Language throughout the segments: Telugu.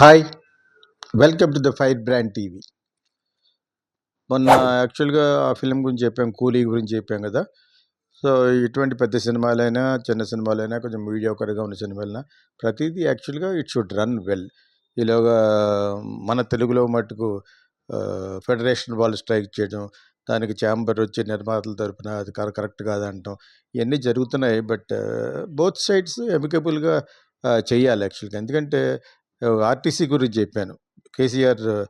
Hi welcome to the fire brand TV మొన్న యాక్చువల్గా ఆ ఫిలిం గురించి చెప్పాం కూలీ గురించి చెప్పాం కదా. సో ఇటువంటి పెద్ద సినిమాలైనా చిన్న సినిమాలైనా కొంచెం మీడియాకర్గా ఉన్న సినిమాలైనా ప్రతిదీ యాక్చువల్గా ఇట్ షుడ్ రన్ వెల్ ఈలోగా మన తెలుగులో మటుకు ఫెడరేషన్ వాళ్ళు స్ట్రైక్ చేయడం దానికి ఛాంబర్ వచ్చి నిర్మాతల తరపున అది కర- కరెక్ట్ కాదంటాం ఇవన్నీ జరుగుతున్నాయి. బట్ బోత్ సైడ్స్ ఎమికబుల్గా చేయాలి యాక్చువల్గా ఎందుకంటే ఆర్టీసీ గురించి చెప్పాను. కేసీఆర్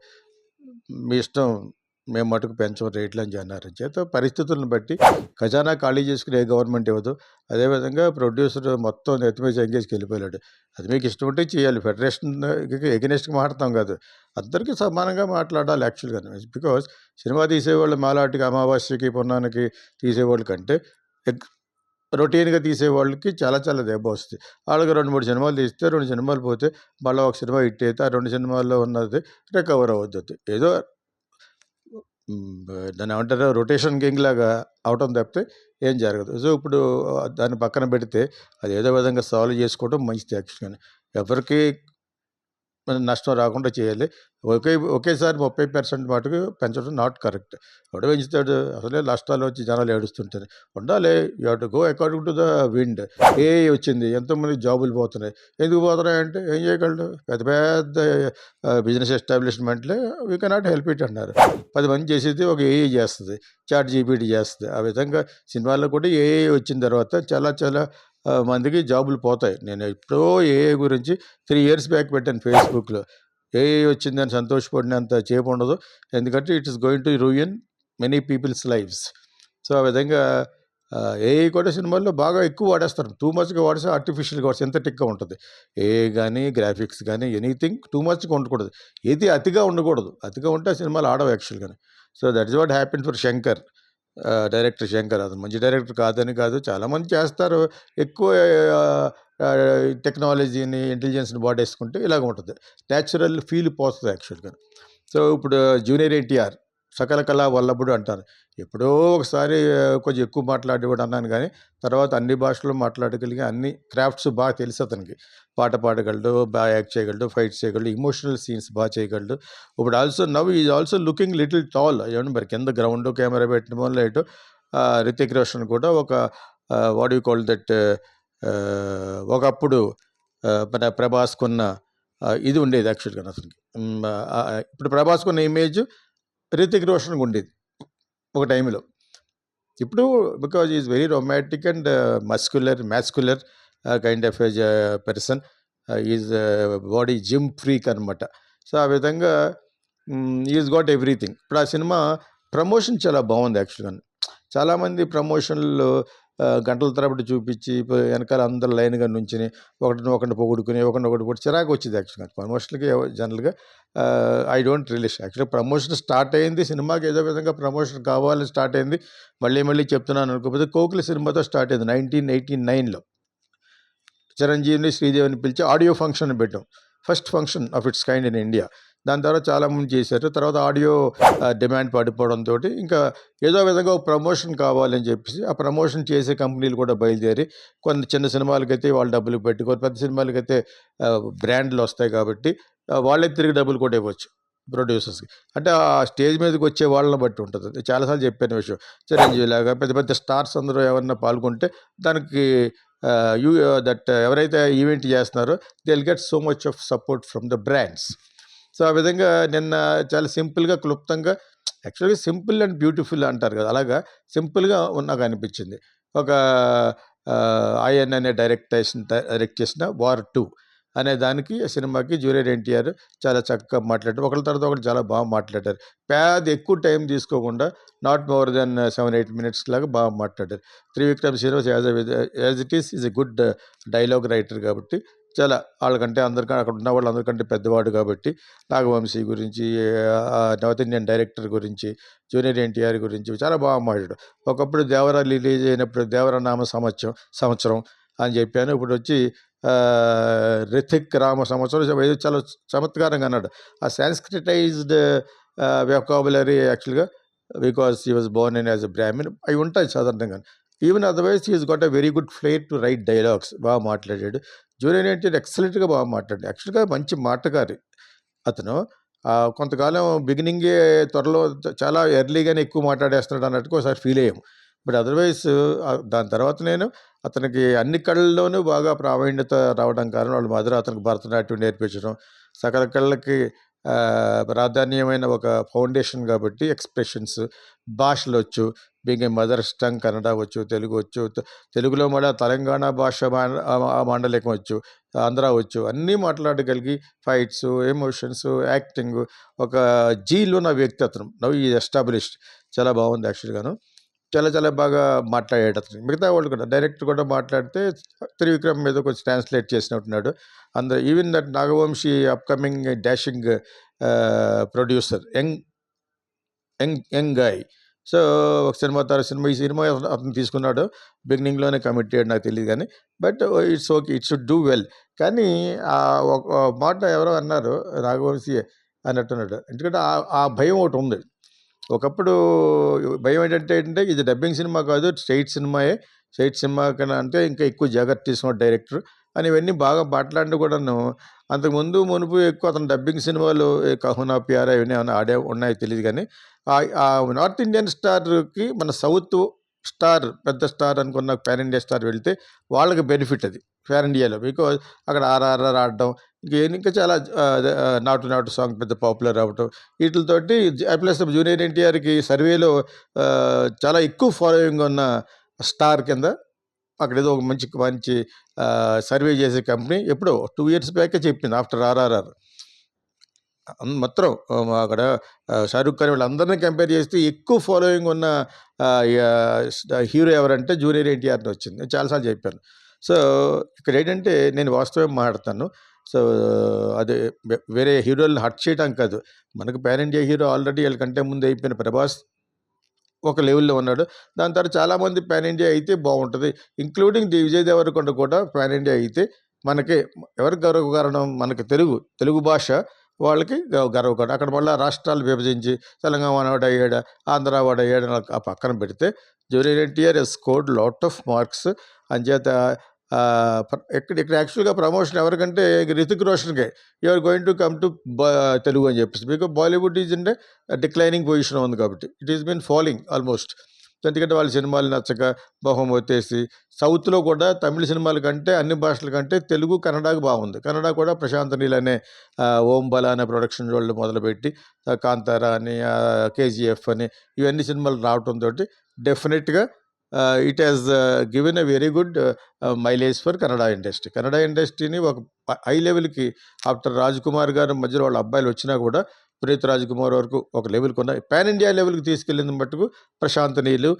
మీ ఇష్టం మేము మటుకు పెంచం రేట్లు అని అన్నారు చేత పరిస్థితులను బట్టి ఖజానా ఖాళీ చేసుకుని ఏ గవర్నమెంట్ ఇవ్వదు. అదేవిధంగా ప్రొడ్యూసర్ మొత్తం నెత్తిమీద ఎంగేజ్కి వెళ్ళిపోయాడు. అది మీకు ఇష్టం ఉంటే చేయాలి. ఫెడరేషన్ ఎగనెస్ట్గా మాట్లాడతాం కాదు. అందరికీ సమానంగా మాట్లాడాలి యాక్చువల్గా. బికాస్ సినిమా తీసేవాళ్ళు మాలాటికి అమావాస్యకి పున్నానికి తీసేవాళ్ళ కంటే రొటీన్గా రొటీన్గా తీసేవాళ్ళకి చాలా చాలా దెబ్బ వస్తుంది. వాళ్ళకి రెండు మూడు సినిమాలు తీస్తే రెండు సినిమాలు పోతే మళ్ళీ ఒక సినిమా హిట్ అయితే ఆ రెండు సినిమాల్లో ఉన్నది రికవర్ అవుతుంది ఏదో దాన్ని ఏమంటారు? రొటేషన్ కింగ్ లాగా అవటం తప్పితే ఏం జరగదు. సో ఇప్పుడు దాన్ని పక్కన పెడితే అది ఏదో విధంగా సాల్వ్ చేసుకోవడం మంచిది యాక్చువల్గా ఎవరికి నష్టం రాకుండా చేయాలి. ఒకే ఒకేసారి ముప్పై పర్సెంట్ మటుకు పెంచడం నాట్ కరెక్ట్ ఎవడో పెంచుతాడు? అసలే నష్టాలు వచ్చి జనాలు ఏడుస్తుంటారు. ఉండాలి. You to go according to the wind ఏ వచ్చింది. ఎంతోమంది జాబులు పోతున్నాయి? ఎందుకు పోతున్నాయి అంటే ఏం చేయగలడు? పెద్ద పెద్ద బిజినెస్ ఎస్టాబ్లిష్మెంట్లే వీ కెనాట్ హెల్ప్ ఇట్ అన్నారు. పది మంది చేసేది ఒక ఏఐ చేస్తుంది. చాట్ జీపీటీ చేస్తుంది. ఆ విధంగా సినిమాల్లో కూడా ఏఐ వచ్చిన తర్వాత చాలా చాలా మందికి జాబులు పోతాయి. నేను ఎప్పుడో ఏఏ గురించి త్రీ ఇయర్స్ బ్యాక్ పెట్టాను ఫేస్బుక్లో. ఏఏ వచ్చిందని సంతోషపడినంత చేపు ఉండదు. ఎందుకంటే it is going to ruin many people's lifes so ఆ విధంగా ఏఐ కూడా సినిమాల్లో బాగా ఎక్కువ వాడేస్తారు. టూ మచ్గా వాడేస్తే ఆర్టిఫిషియల్గా వాడి సింథటిక్గా ఉంటుంది. ఏఐ కానీ గ్రాఫిక్స్ కానీ ఎనీథింగ్ టూ మచ్గా ఉండకూడదు. ఏది అతిగా ఉండకూడదు. అతిగా ఉంటే ఆ సినిమాలు ఆడవు యాక్చువల్గా so that is what happen for Shankar. Director Shankar అతను మంచి డైరెక్టర్ కాదని కాదు చాలామంది చేస్తారు. ఎక్కువ టెక్నాలజీని ఇంటెలిజెన్స్ని వాడేసుకుంటే ఇలాగ ఉంటుంది. న్యాచురల్ ఫీల్ పోతుంది యాక్చువల్గా సో ఇప్పుడు జూనియర్ ఎన్టీఆర్ సకల కళా వల్లభుడు అంటారు. ఎప్పుడో ఒకసారి కొంచెం ఎక్కువ మాట్లాడేవాడు అన్నాను కానీ తర్వాత అన్ని భాషల్లో మాట్లాడగలిగి అన్ని క్రాఫ్ట్స్ బాగా తెలుసు అతనికి. పాట పాడగలడు బాగా యాక్ట్ చేయగలడు ఫైట్స్ చేయగలడు ఇమోషనల్ సీన్స్ బాగా చేయగలడు. ఇప్పుడు also now is also looking little tall. ఏమంటే మరి కింద గ్రౌండ్ కెమెరా పెట్టడం వల్ల ఏటో రితిక్ రోషన్ కూడా ఒక వాట్ యూ కాల్ దట్ ఒకప్పుడు మన ప్రభాస్కున్న ఇది ఉండేది యాక్చువల్గా అతనికి. ఇప్పుడు ప్రభాస్కున్న ఇమేజ్ రితిక్ రోషన్ ఉండేది ఒక టైంలో. ఇప్పుడు because is very romantic and muscular muscular kind of a person is body gym freak అనమాట సో ఆ విధంగా ఈజ్ గాట్ ఎవ్రీథింగ్ ఇప్పుడు ఆ సినిమా ప్రమోషన్ చాలా బాగుంది యాక్చువల్గా చాలామంది ప్రమోషన్లు గంటల తరబడి చూపించి వెనకాల అందరు లైన్గా నుంచుని ఒకటిని ఒకటి పొగుడుకుని ఒకటి ఒకటి పొడి చిరాకు వచ్చింది యాక్చువల్గా ప్రమోషన్కి జనరల్గా. ఐ డోంట్ రిలీజ్ యాక్చువల్గా ప్రమోషన్ స్టార్ట్ అయింది సినిమాకి ఏదో విధంగా ప్రమోషన్ కావాలని స్టార్ట్ అయింది. మళ్ళీ మళ్ళీ చెప్తున్నాను అనుకోకపోతే కోకిలి సినిమాతో స్టార్ట్ అయింది నైన్టీన్ ఎయిటీ నైన్లో చిరంజీవిని శ్రీదేవిని పిలిచి ఆడియో ఫంక్షన్ పెట్టాం. First function of its kind in India. దాని ద్వారా చాలామంది చేశారు. తర్వాత ఆడియో డిమాండ్ పడిపోవడంతో ఇంకా ఏదో విధంగా ప్రమోషన్ కావాలని చెప్పేసి ఆ ప్రమోషన్ చేసే కంపెనీలు కూడా బయలుదేరి కొన్ని చిన్న సినిమాలకైతే వాళ్ళు డబ్బులు పెట్టి కొన్ని పెద్ద సినిమాలకైతే బ్రాండ్లు వస్తాయి కాబట్టి వాళ్ళకి వాళ్ళే తిరిగి డబ్బులు కూడా ఇవ్వచ్చు ప్రొడ్యూసర్స్కి. అంటే ఆ స్టేజ్ మీదకి వచ్చే వాళ్ళని బట్టి ఉంటుంది. చాలాసార్లు చెప్పిన విషయం. చిరంజీవి లాగా పెద్ద పెద్ద స్టార్స్ అందరూ ఎవరన్నా పాల్గొంటే దానికి యూ దట్ ఎవరైతే ఈవెంట్ చేస్తున్నారో they will get so much of support from the brands so ఆ విధంగా నిన్న చాలా సింపుల్గా క్లుప్తంగా యాక్చువల్గా సింపుల్ అండ్ బ్యూటిఫుల్ అంటారు కదా! అలాగా సింపుల్గా నాకు అనిపించింది. ఒక ఆయన అనే డైరెక్ట్ డైరెక్ట్ చేసిన వార్ టూ అనే దానికి సినిమాకి జూనియర్ ఎన్టీఆర్ చాలా చక్కగా మాట్లాడారు. ఒకరి తర్వాత ఒకటి చాలా బాగా మాట్లాడారు. పెద్ద ఎక్కువ టైం తీసుకోకుండా not more than seven eight minutes లాగా బాగా మాట్లాడారు. Trivikram Srinivas as as it is is a good dialogue writer కాబట్టి చాలా వాళ్ళకంటే అందరికంటే అక్కడ ఉన్న వాళ్ళు అందరికంటే పెద్దవాడు కాబట్టి నాగవంశీ గురించి ఆ, నార్త్ ఇండియన్ డైరెక్టర్ గురించి జూనియర్ ఎన్టీఆర్ గురించి చాలా బాగా మాట్లాడు ఒకప్పుడు దేవర రిలీజ్ అయినప్పుడు దేవర నామ సంవత్సరం సంవత్సరం అని చెప్పాను. ఇప్పుడు వచ్చి రితిక్ రిథిక్ రామ సంవత్సరం ఏదో చాలా చమత్కారంగా అన్నాడు. ఆ సాంస్క్రిటైజ్డ్ వెకాబులరీ యాక్చువల్గా because he was born in as a brahmin అవి ఉంటాయి సాధారణంగా even otherwise is got a very good flair to write dialogues బాగా మాట్లాడాడు. జూనియర్ ఎన్టీఆర్ ఎక్సలెంట్గా బాగా మాట్లాడాడు. యాక్చువల్గా మంచి మాటగారి అతను. కొంతకాలం బిగినింగే త్వరలో చాలా ఎర్లీగానే ఎక్కువ మాట్లాడేస్తున్నాడు అన్నట్టుగా ఒకసారి ఫీల్ అయ్యాము. బట్ అదర్వైజ్ దాని తర్వాత నేను అతనికి అన్ని కళల్లోనూ బాగా ప్రావీణ్యత రావడం కారణం వాళ్ళు మధుర అతనికి భరతనాట్యం నేర్పించడం సకల కళలకి ప్రాధాన్యమైన ఒక ఫౌండేషన్ కాబట్టి ఎక్స్ప్రెషన్స్. భాషలు వచ్చు being a mother tongue Kannada వచ్చు తెలుగు వచ్చు తెలుగులో మళ్ళీ తెలంగాణ భాష మాండ- మాండలికం వచ్చు ఆంధ్ర వచ్చు అన్నీ మాట్లాడగలిగి ఫైట్స్ ఎమోషన్స్ యాక్టింగ్ ఒక జీలో ఉన్న వ్యక్తి అతను నవ్ ఈ ఎస్టాబ్లిష్డ్. చాలా బాగుంది యాక్చువల్గాను. చాలా చాలా బాగా మాట్లాడాడు మిగతా వాళ్ళు కూడా డైరెక్ట్ కూడా మాట్లాడితే త్రివిక్రమ్ మీద కొంచెం ట్రాన్స్లేట్ చేసినట్టున్నాడు. అందరు even that Nagavamsi upcoming dashing producer young young young guy. So ఒక సినిమా తర్వాత సినిమా ఈ సినిమా అతను- తీసుకున్నాడు. బిగినింగ్లోనే కమిట్ చేయడం నాకు తెలియదు కానీ but it's okay it should do well. కానీ ఆ ఒక మాట ఎవరో అన్నారు రాఘవంశీ అన్నట్టున్నాడు. ఎందుకంటే ఆ ఆ భయం ఒకటి ఉంది. ఒకప్పుడు భయం ఏంటంటే ఏంటంటే ఇది డబ్బింగ్ సినిమా కాదు స్ట్రైట్ సినిమాయే. స్ట్రైట్ సినిమా కన్నా అంటే ఇంకా ఎక్కువ జాగ్రత్త తీసుకున్నాడు డైరెక్టర్ అని ఇవన్నీ బాగా మాట్లాడి కూడాను అంతకుముందు మునుపు ఎక్కువ అతను డబ్బింగ్ సినిమాలు కహునా ప్యారా ఇవన్నీ ఏమైనా ఆడే ఉన్నాయో తెలియదు కానీ ఆ- నార్త్ ఇండియన్ స్టార్కి మన సౌత్ స్టార్ పెద్ద స్టార్ అనుకున్న పాన్ ఇండియా స్టార్ వెళ్తే వాళ్ళకి బెనిఫిట్ అది పాన్ ఇండియాలో బికాజ్ అక్కడ ఆర్ఆర్ఆర్ ఆడడం ఇంకా ఇంకా చాలా నాటు నాటు సాంగ్ పెద్ద పాపులర్ అవ్వటం. వీటితోటి ప్లస్ జూనియర్ ఎన్టీఆర్కి సర్వేలో చాలా ఎక్కువ ఫాలోయింగ్ ఉన్న స్టార్ కింద అక్కడ ఏదో ఒక మంచి మంచి సర్వే చేసే కంపెనీ ఎప్పుడో టూ ఇయర్స్ బ్యాకే చెప్పింది ఆఫ్టర్ ఆర్ఆర్ఆర్. మొత్తం అక్కడ షారుఖ్ షారూఖ్ ఖాన్ వీళ్ళందరినీ కంపేర్ చేస్తే ఎక్కువ ఫాలోయింగ్ ఉన్న హీరో ఎవరంటే జూనియర్ ఎన్టీఆర్ని వచ్చింది. నేను చాలాసార్లు చెప్పాను. సో ఇక్కడ ఏంటంటే నేను వాస్తవం మాట్లాడతాను. సో అదే వేరే హీరోలను హట్ చేయడం కాదు. మనకు పాన్ ఇండియా హీరో ఆల్రెడీ వీళ్ళకంటే ముందు అయిపోయిన ప్రభాస్ ఒక లెవెల్లో ఉన్నాడు. దాని తర్వాత చాలామంది పాన్ ఇండియా అయితే బాగుంటుంది. ఇంక్లూడింగ్ ది విజయ్ దేవరకొండ కూడా పాన్ ఇండియా అయితే మనకి ఎవరికి గర్వకారణం మనకి తెలుగు తెలుగు భాష వాళ్ళకి గ- గర్వకారణం అక్కడ మళ్ళీ రాష్ట్రాలు విభజించి తెలంగాణ వాడు అయ్యాడు ఆంధ్ర వాడు అయ్యాడు ఆ పక్కన పెడితే junior NTR scored lot of marks. అంచేత ఇక్కడ ఇక్కడ యాక్చువల్గా ప్రమోషన్ ఎవరికంటే Hrithik రోషన్కే. You're going to come to Telugu అని చెప్పేసి. బికాజ్ బాలీవుడ్ ఈజ్ అంటే డిక్లైనింగ్ పొజిషన్ ఉంది కాబట్టి. It is been following almost. ఎందుకంటే వాళ్ళ సినిమాలు నచ్చక మొహం వచ్చేసి సౌత్లో కూడా తమిళ సినిమాల కంటే అన్ని భాషల కంటే తెలుగు కన్నడకు బాగుంది. కన్నడ కూడా ప్రశాంత్ నీల్ అనే ఓం బల అనే ప్రొడక్షన్ వాళ్ళు మొదలుపెట్టి కాంతారా అని కేజీఎఫ్ అని ఇవన్నీ సినిమాలు రావడంతో డెఫినెట్గా it has given a very good mileage for Kannada industry Kannada ఇండస్ట్రీని ఒక హై లెవెల్కి ఆఫ్టర్ రాజ్ కుమార్ గారి మధ్యలో వాళ్ళ అబ్బాయిలు వచ్చినా కూడా పునీత్ రాజ్ కుమార్ వరకు ఒక లెవెల్కి ఉన్న పాన్ ఇండియా లెవెల్కి తీసుకెళ్ళిన మట్టుకు ప్రశాంత్ నీళ్ళు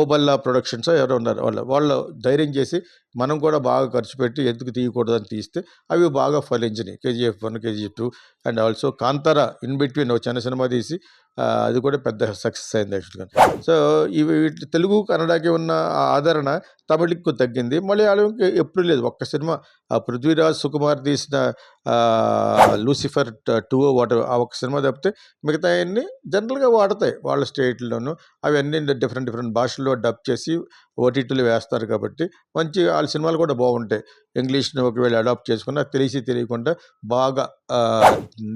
ఓబల్లా ప్రొడక్షన్స్ ఎవరో ఉన్నారు. వాళ్ళు వాళ్ళు ధైర్యం చేసి మనం కూడా బాగా ఖర్చు పెట్టి ఎందుకు తీయకూడదని తీస్తే అవి బాగా ఫలించినాయి. KGF one KGF two and also Kantara in between ఒక చిన్న సినిమా తీసి అది కూడా పెద్ద సక్సెస్ అయింది యాక్చువల్గా. సో ఇవి తెలుగు కన్నడకి ఉన్న ఆ ఆదరణ తమిళకు తగ్గింది. మలయాళంకి ఎప్పుడు లేదు. ఒక్క సినిమా ఆ పృథ్వీరాజ్ సుకుమార్ తీసిన లూసిఫర్ టూ వాట్ ఆ ఒక సినిమా తప్పితే మిగతా అన్ని జనరల్గా వాడతాయి. వాళ్ళ స్టేట్లోనూ అవన్నీ డిఫరెంట్ డిఫరెంట్ భాషల్లో డబ్ చేసి ఓటీటీలు వేస్తారు కాబట్టి మంచి వాళ్ళ సినిమాలు కూడా బాగుంటాయి. ఇంగ్లీష్ని ఒకవేళ అడాప్ట్ చేసుకున్నా తెలిసి తెలియకుండా బాగా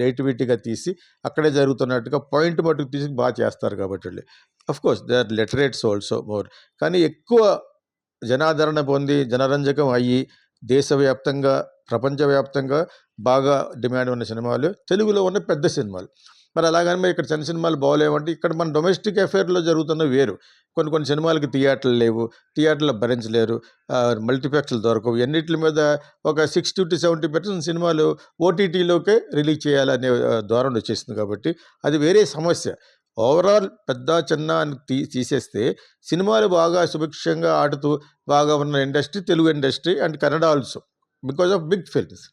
నేటివిటీగా తీసి అక్కడే జరుగుతున్నట్టుగా పాయింట్ మట్టుకు తీసి బాగా చేస్తారు కాబట్టి వాళ్ళు. Course they are literates also more కానీ ఎక్కువ జనాదరణ పొంది జనరంజకం అయ్యి దేశవ్యాప్తంగా ప్రపంచవ్యాప్తంగా బాగా డిమాండ్ ఉన్న సినిమాలు తెలుగులో ఉన్న పెద్ద సినిమాలు. మరి అలాగని మరి ఇక్కడ చిన్న సినిమాలు బాగోలేవంటే ఇక్కడ మన డొమెస్టిక్ అఫేర్లో జరుగుతున్న వేరు. కొన్ని కొన్ని సినిమాలకి థియేటర్లు లేవు థియేటర్లు భరించలేరు మల్టీప్లెక్స్లు దొరకవు. ఎన్నిటి మీద ఒక సిక్స్టీ టు సెవెంటీ పర్సెంట్ సినిమాలు ఓటీటీలోకే రిలీజ్ చేయాలనే ధోరణి వచ్చేసింది కాబట్టి అది వేరే సమస్య. ఓవరాల్ పెద్ద చిన్న అని తీ తీసేస్తే సినిమాలు బాగా సుభిక్షంగా ఆడుతూ బాగా ఉన్న industry Telugu industry and Kannada also because of big films.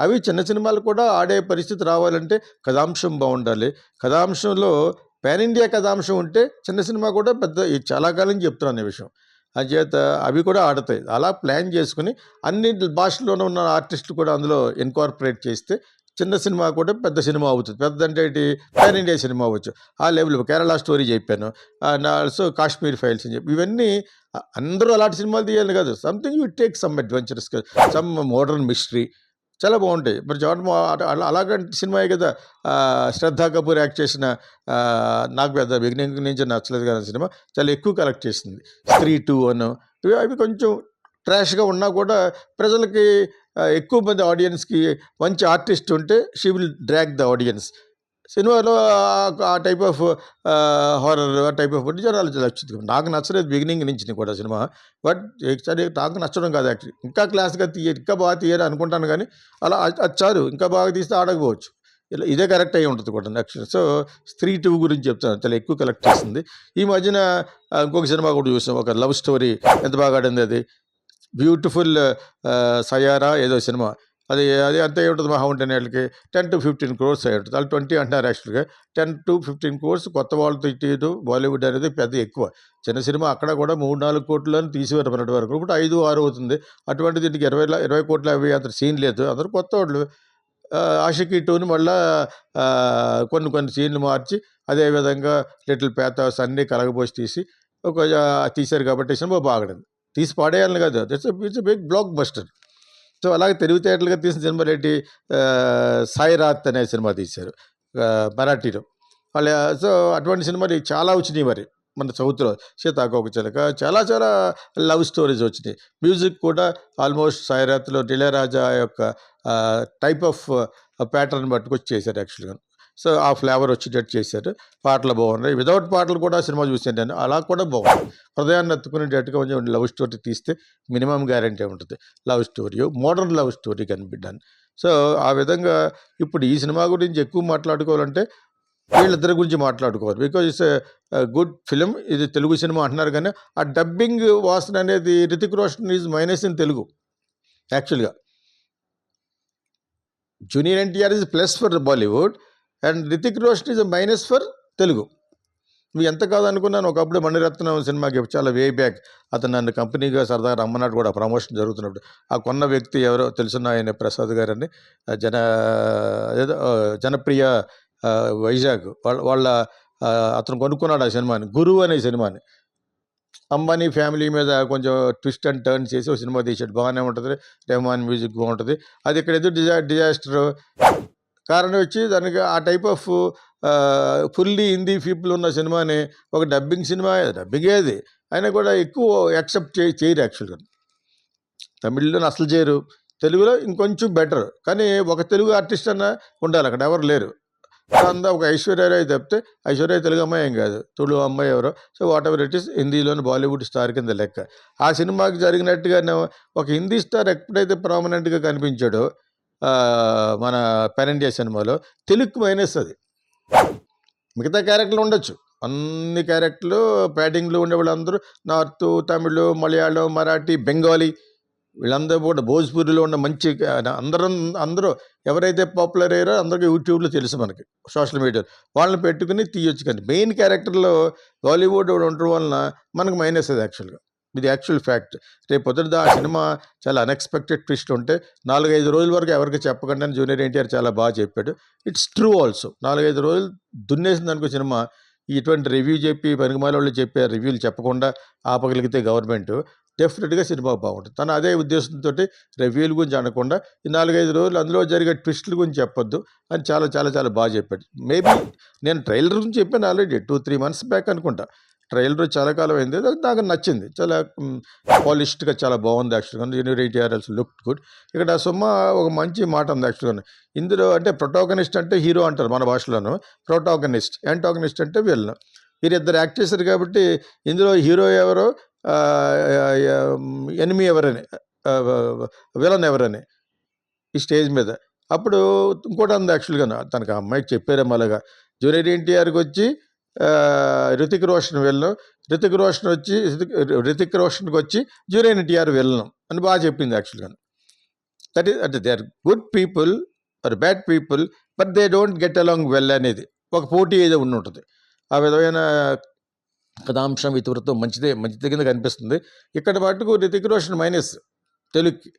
అవి చిన్న సినిమాలు కూడా ఆడే పరిస్థితి రావాలంటే కథాంశం బాగుండాలి. కథాంశంలో పాన్ ఇండియా కథాంశం ఉంటే చిన్న సినిమా కూడా పెద్ద చాలా కాలం చెప్తున్నాను ఈ విషయం. అంచేత అవి కూడా ఆడతాయి. అలా ప్లాన్ చేసుకుని అన్ని భాషల్లోనే ఉన్న ఆర్టిస్టులు కూడా అందులో ఇన్కార్పొరేట్ చేస్తే చిన్న సినిమా కూడా పెద్ద సినిమా అవుతుంది. పెద్ద అంటే పాన్ ఇండియా సినిమా అవ్వచ్చు. ఆ లెవెల్ కేరళ స్టోరీ చెప్పాను. ఆల్సో కాశ్మీర్ ఫైల్స్ అని చెప్పి ఇవన్నీ అందరూ అలాంటి సినిమాలు తీయాలి కాదు. Something you take some adventurous some modern mystery చాలా బాగుంటాయి. మరి జగన్ మా- అట- అలాగంటి సినిమాయే కదా ఆ, శ్రద్ధా కపూర్ యాక్ట్ చేసిన నాకు పెద్ద బిగినింగ్ నుంచి నచ్చలేదు కానీ సినిమా చాలా ఎక్కువ కలెక్ట్ చేసింది. స్త్రీ టూ అను ఇవి అవి కొంచెం ట్రాష్గా ఉన్నా కూడా ప్రజలకి ఎక్కువ మంది ఆడియన్స్కి మంచి ఆర్టిస్ట్ ఉంటే she will drag the audience. సినిమాలో ఆ- ఆ type of horror type of జనాలు నచ్చుతుంది నాకు నచ్చలేదు బిగినింగ్ నుంచి కూడా సినిమా. బట్ సరే నాకు నచ్చడం కాదు యాక్చువల్లీ. ఇంకా క్లాస్గా తీయ ఇంకా బాగా తీయాలి అనుకుంటాను కానీ అలా వచ్చారు ఇంకా బాగా తీస్తే ఆడకపోవచ్చు. ఇలా ఇదే కరెక్ట్ అయి ఉంటుంది కూడా యాక్చువల్లీ. సో స్త్రీ టూ గురించి చెప్తాను. చాలా ఎక్కువ కలెక్ట్ చేస్తుంది ఈ మధ్యన ఇంకొక సినిమా కూడా చూసాం. ఒక లవ్ స్టోరీ ఎంత బాగా ఆడింది అది? బ్యూటిఫుల్ సయారా ఏదో సినిమా. అది అది అంతే ఉంటుంది మహా ఉంటే వాళ్ళకి టెన్ టు ఫిఫ్టీన్ క్రోర్స్ అయి వాళ్ళు ట్వంటీ అంటున్నారు యాక్చువల్గా. టెన్ టు ఫిఫ్టీన్ క్రోర్స్ కొత్త వాళ్ళతో ఇటు బాలీవుడ్ అనేది పెద్ద ఎక్కువ. చిన్న సినిమా అక్కడ కూడా మూడు నాలుగు కోట్లను తీసివారు మొన్నటి వరకు. ఇప్పుడు ఐదు ఆరు అవుతుంది. అటువంటి దీనికి ఇరవై ఇరవై కోట్ల అవి అంత సీన్ లేదు. అందరూ కొత్త వాళ్ళు. ఆ, ఆషికి టూని మళ్ళా కొన్ని కొన్ని సీన్లు మార్చి అదేవిధంగా లిటిల్ పేతాస్ అన్నీ కలగబోసి తీసి ఒక తీశారు కాబట్టి సినిమా బాగడింది. తీసి పాడేయాలని కాదు. It's it's big blockbuster. So అలాగే తెలివితేటలుగా తీసిన సినిమా రెడ్డి సాయిరాత్ అనే సినిమా తీశారు. మరాఠీలో. వాళ్ళ సో అటువంటి సినిమాలు చాలా వచ్చినాయి మరి మన సౌత్లో. సీతాకోక చిలక చాలా చాలా లవ్ స్టోరీస్ వచ్చినాయి. మ్యూజిక్ కూడా ఆల్మోస్ట్ సాయిరాత్లో ఇళయరాజా యొక్క టైప్ ఆఫ్ ప్యాటర్న్ పట్టుకొచ్చి చేశారు యాక్చువల్గా. సో ఆ ఫ్లేవర్ వచ్చేటట్టు చేశారు. పాటలు బాగున్నాయి. వితౌట్ పాటలు కూడా సినిమా చూసాను నేను. అలా కూడా బాగుంది. హృదయాన్ని ఎత్తుకునేటట్టుగా కొంచెం లవ్ స్టోరీ తీస్తే మినిమం గ్యారంటీ ఉంటుంది. Love story modern love story కనిపించాను so ఆ విధంగా ఇప్పుడు ఈ సినిమా గురించి ఎక్కువ మాట్లాడుకోవాలంటే వీళ్ళిద్దరి గురించి మాట్లాడుకోవాలి. బికాజ్ ఇట్స్ గుడ్ ఫిలిం ఇది తెలుగు సినిమా అంటున్నారు కానీ ఆ డబ్బింగ్ వాసన అనేది Hrithik Roshan is minus in Telugu యాక్చువల్గా. Junior NTR is plus for Bollywood. And Hrithik Roshan is minus for Telugu. నువ్వు ఎంత కాదనుకున్నాను ఒకప్పుడు మణిరత్నం సినిమాకి చాలా వే బ్యాక్. అతను నన్ను కంపెనీగా సరదాగా రమ్మన్నట్టు కూడా ప్రమోషన్ జరుగుతున్నప్పుడు. ఆ కొన్న వ్యక్తి ఎవరో తెలుసున్న ఆయన ప్రసాద్ గారని జన ఏదో జనప్రియ వైజాగ్ వాళ్ళ వాళ్ళ అతను కొనుక్కున్నాడు ఆ సినిమాని గురువు అనే సినిమాని. అంబానీ ఫ్యామిలీ మీద కొంచెం ట్విస్ట్ అండ్ టర్న్ చేసి ఒక సినిమా తీసాడు బాగానే ఉంటుంది. రెహమాన్ మ్యూజిక్ బాగుంటుంది. అది ఇక్కడ ఏదో డిజా డిజాస్టర్? కారణం వచ్చి దానికి ఆ type of fully Hindi people ఉన్న సినిమాని ఒక డబ్బింగ్ సినిమా డబ్బింగ్ ఏది అయినా కూడా ఎక్కువ యాక్సెప్ట్ చే చేయరు యాక్చువల్గా. తమిళ్ళో అసలు చేయరు. తెలుగులో ఇంకొంచెం బెటర్. కానీ ఒక తెలుగు ఆర్టిస్ట్ అన్న ఉండాలి. అక్కడ ఎవరు లేరు. అంతా ఒక ఐశ్వర్యరాయ్ తప్పితే ఐశ్వర్య తెలుగు అమ్మాయి ఏం కాదు. తుಳು అమ్మాయి ఎవరో. So whatever it is హిందీలోని బాలీవుడ్ స్టార్ కింద లెక్క. ఆ సినిమాకి జరిగినట్టుగానే ఒక హిందీ స్టార్ ఎప్పుడైతే ప్రామినెంట్గా కనిపించాడో మన పెన్ ఇండియా సినిమాలో తెలుగు మైనస్ అది. మిగతా క్యారెక్టర్లు ఉండొచ్చు. అన్ని క్యారెక్టర్లు ప్యాటింగ్లో ఉండే వాళ్ళందరూ నార్త్ తమిళ్ మలయాళం మరాఠీ బెంగాలీ వీళ్ళందరూ కూడా భోజ్పూరిలో ఉన్న మంచి అందరం అందరూ ఎవరైతే పాపులర్ అయ్యారో అందరికీ యూట్యూబ్లో తెలుసు మనకి సోషల్ మీడియాలో వాళ్ళని పెట్టుకుని తీయొచ్చు కానీ మెయిన్ క్యారెక్టర్లో బాలీవుడ్ ఉండడం వలన మనకు మైనస్ అది యాక్చువల్గా ఇది యాక్చువల్ ఫ్యాక్ట్. రేపు పొద్దున ఆ సినిమా చాలా అన్ఎక్స్పెక్టెడ్ ట్విస్ట్ ఉంటే నాలుగైదు రోజుల వరకు ఎవరికి చెప్పకుండా జూనియర్ ఎన్టీఆర్ చాలా బాగా చెప్పాడు. ఇట్స్ ట్రూ ఆల్సో నాలుగైదు రోజులు దున్నేసింది అనుకో సినిమా. ఇటువంటి రివ్యూ చెప్పి పనికిమాల వాళ్ళు చెప్పే రివ్యూలు చెప్పకుండా ఆపగలిగితే గవర్నమెంట్ డెఫినెట్గా సినిమా బాగుంటుంది. తను అదే ఉద్దేశంతో రివ్యూల గురించి అనకుండా ఈ నాలుగైదు రోజులు అందులో జరిగే ట్విస్టుల గురించి చెప్పొద్దు అని చాలా చాలా చాలా బాగా చెప్పాడు. మేబీ నేను ట్రైలర్ గురించి చెప్పాను already two three months back అనుకుంటా. ట్రైలర్ చాలా కాలం అయింది నాకు నచ్చింది. చాలా పాలిష్డ్గా చాలా బాగుంది యాక్చువల్గా. యూనియర్ ఎయిటీఆర్ఎల్స్ లుక్ గుడ్. ఇక్కడ సుమ్మ ఒక మంచి మాట ఉంది యాక్చువల్గా. ఇందులో అంటే ప్రొటాగనిస్ట్ అంటే హీరో అంటారు మన భాషలోను. ప్రొటాగనిస్ట్ యాంటాగనిస్ట్ అంటే వీళ్ళు వీరిద్దరు యాక్ట్ చేశారు కాబట్టి ఇందులో హీరో ఎవరో? ఎనిమి ఎవరని? విలన్ ఎవరని? ఈ స్టేజ్ మీద. అప్పుడు ఇంకోటి అంది యాక్చువల్గా తనకు ఆ అమ్మాయికి చెప్పారేమో అలాగా. జూనియర్ ఎన్టీఆర్కి వచ్చి రితిక్ రోషన్ వెళ్ళను. రితిక్ రోషన్ వచ్చి రితిక్- రోషన్కి వచ్చి జూనియర్ ఎన్టీఆర్ వెళ్ళను అని బాగా చెప్పింది యాక్చువల్గా దట్ ఈస్ అంటే they are good people are bad people but they don't get along well అనేది ఒక పోటీ ఏదో ఉండి ఉంటుంది. ఆ విధమైన కథాంశం ఇతివృత్తం మంచిదే మంచిది కింద కనిపిస్తుంది. ఇక్కడ మటుకు రితిక్ రోషన్ మైనస్ తెలుగుకి.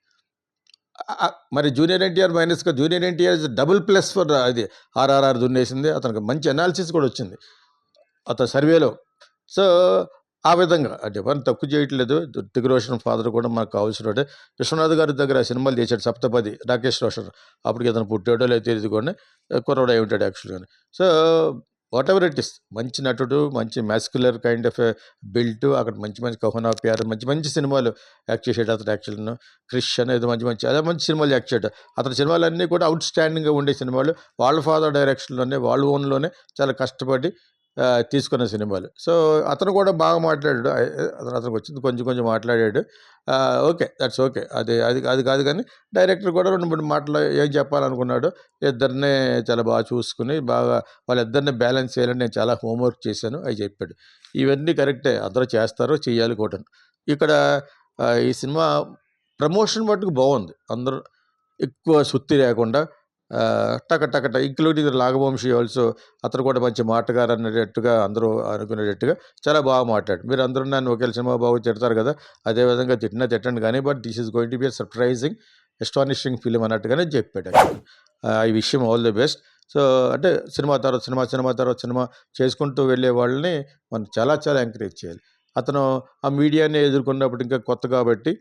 మరి junior NTR మైనస్గా junior NTR is double plus for అది ఆర్ఆర్ఆర్ దున్నేసింది. అతనికి మంచి అనాలిసిస్ కూడా వచ్చింది. అత సర్వేలో. సో ఆ విధంగా. అంటే ఎవరిని తక్కువ చేయట్లేదు. దిగ్ రోషన్ ఫాదర్ కూడా మనకు కావాల్సిన విశ్వనాథ్ గారి దగ్గర సినిమాలు చేశాడు సప్తపది రాకేష్ రోషన్. అప్పటికి అతను పుట్టాడో లేదు తెలియదు కూడా కుర్రోడు అయి ఉంటాడు యాక్చువల్గా so whatever it is. మంచి నటుడు మంచి మ్యాస్కులర్ కైండ్ ఆఫ్ బిల్ట్ అక్కడ మంచి మంచి కహోనా ప్యార్ మంచి మంచి సినిమాలు యాక్ట్ చేసాడు అతను యాక్చువల్ను క్రిష్ అనేది మంచి మంచి అదే మంచి సినిమాలు యాక్ట్ చేయడం అతని సినిమాలన్నీ కూడా అవుట్ స్టాండింగ్గా ఉండే సినిమాలు. వాళ్ళ ఫాదర్ డైరెక్షన్లోనే వాళ్ళ ఓన్లోనే చాలా కష్టపడి తీసుకున్న సినిమాలు. సో అతను కూడా బాగా మాట్లాడాడు. అతను అతనికి వచ్చింది కొంచెం కొంచెం మాట్లాడాడు. ఓకే దట్స్ ఓకే అది అది అది కాదు కానీ డైరెక్టర్ కూడా రెండు మూడు మాటలు ఏం చెప్పాలనుకున్నాడు ఇద్దరిని చాలా బాగా చూసుకుని బాగా వాళ్ళిద్దరిని బ్యాలెన్స్ చేయాలని నేను చాలా హోంవర్క్ చేశాను అని చెప్పాడు. ఇవన్నీ కరెక్టే అందరూ చేస్తారు చేయాలి కూడా. ఇక్కడ ఈ సినిమా ప్రమోషన్ మట్టుకు బాగుంది. అందరూ ఎక్కువ సుత్తి లేకుండా టక టక టక ఇంక్లూడింగ్ నాగవంశీ ఆల్సో అతను కూడా మంచి మాటగారు అనేటట్టుగా అందరూ అనుకునేటట్టుగా చాలా బాగా మాట్లాడు మీరు అందరూ నన్ను ఒకే సినిమా బాగా తిడతారు కదా అదేవిధంగా తిట్టినా తిట్టండి కానీ but this is going to be surprising astonishing film అన్నట్టుగానే చెప్పాడు ఐ ఈ విషయం ఆల్ ది బెస్ట్. సో అంటే సినిమా తర్వాత సినిమా సినిమా తర్వాత సినిమా చేసుకుంటూ వెళ్ళే వాళ్ళని మనం చాలా చాలా ఎంకరేజ్ చేయాలి. అతను ఆ మీడియాని ఎదుర్కొన్నప్పుడు ఇంకా కొత్త కాబట్టి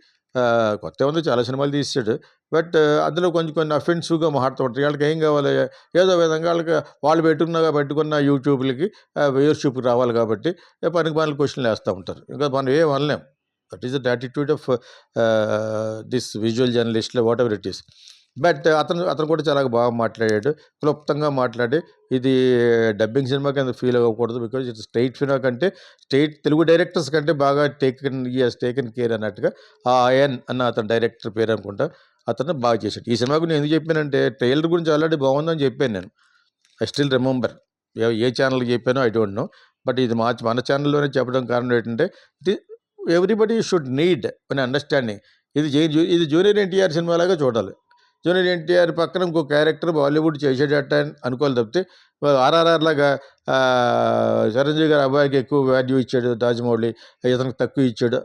కొత్త ఉంది చాలా సినిమాలు తీసాడు బట్ అందులో కొంచెం కొన్ని అఫెన్సివ్గా ఉంటారు వాళ్ళకి ఏం కావాలి? ఏదో విధంగా వాళ్ళకి వాళ్ళు పెట్టుకున్న పెట్టుకున్న యూట్యూబ్లకి వ్యూవర్షిప్కి రావాలి కాబట్టి పనికి పనులు క్వశ్చన్లు వేస్తూ ఉంటారు. ఇంకా మనం ఏం అనలేం. That is the attitude of this visual జర్నలిస్ట్లో whatever it is. But అతను అతను కూడా చాలా బాగా మాట్లాడాడు. క్లుప్తంగా మాట్లాడి ఇది డబ్బింగ్ సినిమా కింద ఫీల్ అవ్వకూడదు బికాజ్ ఇట్ స్టేట్ సినిమా కంటే స్టేట్ తెలుగు డైరెక్టర్స్ కంటే బాగా టేకన్ ఇయర్స్ టేకన్ కేర్ అన్నట్టుగా ఆ ఆయన్ అన్న అతను డైరెక్టర్ పేరు అనుకుంటా అతను బాగా చేశాడు. ఈ సినిమా గురించి ఎందుకు చెప్పానంటే ట్రైలర్ గురించి ఆల్రెడీ బాగుందని చెప్పాను నేను. ఐ స్టిల్ రిమెంబర్ ఏ ఛానల్కి చెప్పానో ఐ డోంట్ నో బట్ ఇది మా మన ఛానల్లోనే చెప్పడం కారణం ఏంటంటే ఇది ఎవ్రీబడి షుడ్ నీడ్ అని అండర్స్టాండింగ్ ఇది ఇది జూనియర్ ఎన్టీఆర్ సినిమాలాగా చూడాలి. జూనియర్ ఎన్టీఆర్ పక్కన ఇంకో క్యారెక్టర్ బాలీవుడ్ చేసేటట్ట అనుకోవాలి తప్పితే ఆర్ఆర్ఆర్ లాగా చిరంజీవి గారు అబ్బాయికి ఎక్కువ వాల్యూ ఇచ్చాడు రాజమౌళి ఇతనికి తక్కువ ఇచ్చాడు.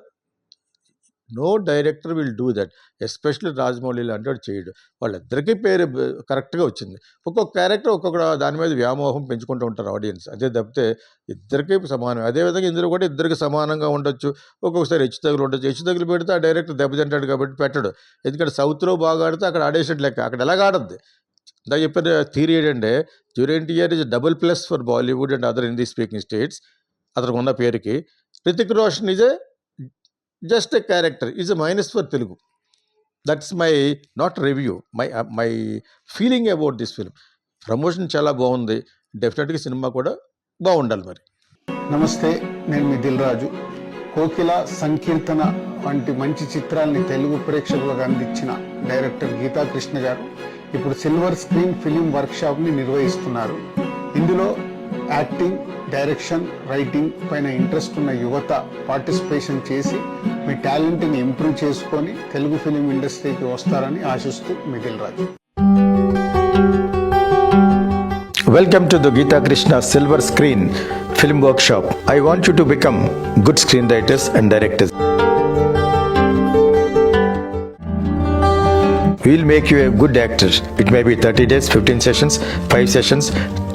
No director will do that. Especially Rajamouli లాంటి వాడు చేయడు. వాళ్ళిద్దరికీ పేరు కరెక్ట్గా వచ్చింది. ఒక్కొక్క క్యారెక్టర్ ఒక్కొక్క దాని మీద వ్యామోహం పెంచుకుంటూ ఉంటారు ఆడియన్స్. అదే తప్పితే ఇద్దరికీ సమానం. అదేవిధంగా ఇందులో కూడా ఇద్దరికి సమానంగా ఉండొచ్చు. ఒక్కొక్కసారి హెచ్చు తగులు ఉండొచ్చు. హెచ్చు తగులు పెడితే ఆ డైరెక్టర్ దెబ్బతింటాడు కాబట్టి పెట్టడు. ఎందుకంటే సౌత్లో బాగా ఆడితే అక్కడ ఆడేసినట్టు లెక్క. అక్కడ ఎలాగ ఆడద్ది? ఇందా చెప్పిన థీరీ ఏంటంటే జ్యూరెంట్ year is double plus for Bollywood and other Hindi speaking states. అతనికి ఉన్న పేరుకి. Hrithik Roshan is a just a character is a minus for Telugu. That's my not review my my feeling about this film promotion చాలా బాగుంది. డెఫినెట్గా సినిమా కూడా బాగుండాలి మరి. నమస్తే నేను మీ దిల్ రాజు. కోకిల సంకీర్తన వంటి మంచి చిత్రాల్ని తెలుగు ప్రేక్షకులకు అందించిన డైరెక్టర్ గీతాకృష్ణ గారు ఇప్పుడు సిల్వర్ స్క్రీన్ ఫిలిం వర్క్షాప్ని నిర్వహిస్తున్నారు. ఇందులో యాక్టింగ్ డైరెక్షన్ రైటింగ్ పైన ఇంట్రెస్ట్ ఉన్న యువత పార్టిసిపేషన్ చేసి మీ టాలెంట్ని ఇంప్రూవ్ చేసుకొని తెలుగు ఫిలిం ఇండస్ట్రీకి వస్తారని ఆశిస్తూ మిగిలిన రాజు. Welcome to the Geethakrishna silver screen film workshop I want you to become good screen writers and directors will make you a good actor it may be thirty days fifteen sessions five sessions